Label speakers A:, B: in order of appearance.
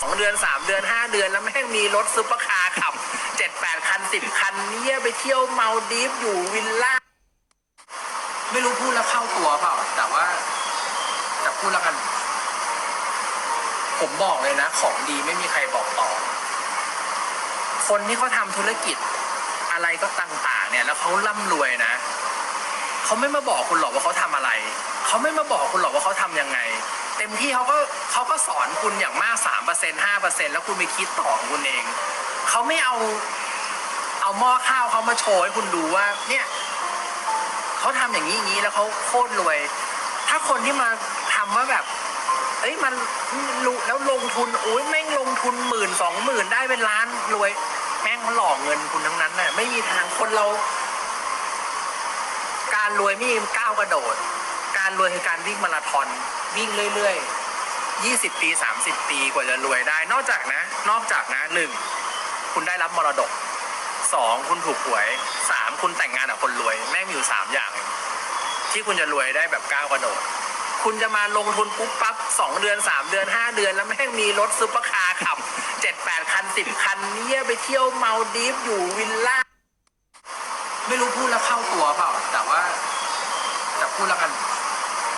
A: สองเดือนสามเดือนห้าเดือนแล้วแม่งมีรถซุปเปอร์คาร์ขับเจ็ดแปดคันสิบคันเนี่ยไปเที่ยวเมาดีฟอยู่วิลล่า ไม่รู้พูดแล้วเข้าตัวเปล่า แต่ว่าแต่พูดแล้วกัน ผมบอกเลยนะ ของดีไม่มีใครบอกต่อ คนที่เขาทำธุรกิจอะไรก็ต่างๆ เนี่ย แล้วเขาร่ำรวยนะเขาไม่มาบอกคุณหรอกว่าเขาทำอะไร เขาไม่มาบอกคุณหรอกว่าเขาทำยังไง เต็มที่เขาก็เขาก็สอนคุณอย่างมากสามเปอร์เซ็นห้าเปอร์เซ็นแล้วคุณไปคิดต่อของคุณเอง เขาไม่เอาเอาหม้อข้าวเขามาโชว์ให้คุณดูว่า เนี่ยเขาทำอย่างนี้อย่างนี้แล้วเขาโคตรรวย ถ้าคนที่มาทำว่าแบบ เอ้ยมันรู้แล้วลงทุนโอ้ยแม่งลงทุนหมื่นสองหมื่นได้เป็นล้านรวย แม่งมันหลอกเงินคุณทั้งนั้นน่ะไม่มีทางคนเรา การรวยไม่มีก้าวกระโดด การรวยคือการวิ่งมาราธอนวิ่งเรื่อยๆยี่สิบปีสามสิบปีกว่าจะรวยได้ นอกจากนะ นอกจากนะหนึ่งคุณได้รับมรดกสองคุณถูกหวยสามคุณแต่งงานกับคนรวย แม่งมีอยู่สามอย่าง ที่คุณจะรวยได้แบบก้าวกระโดด คุณจะมาลงทุนปุ๊บปั๊บสองเดือนสามเดือนห้าเดือน แล้วแม่งมีรถซุปเปอร์คาร์ขับเจ็ดแปดคันสิบคันเนี่ยไปเที่ยวเมาดีฟอยู่วิลล่า ไม่รู้พูดแล้วเข้าตัวเปล่า แต่ว่าแต่พูดแล้วกัน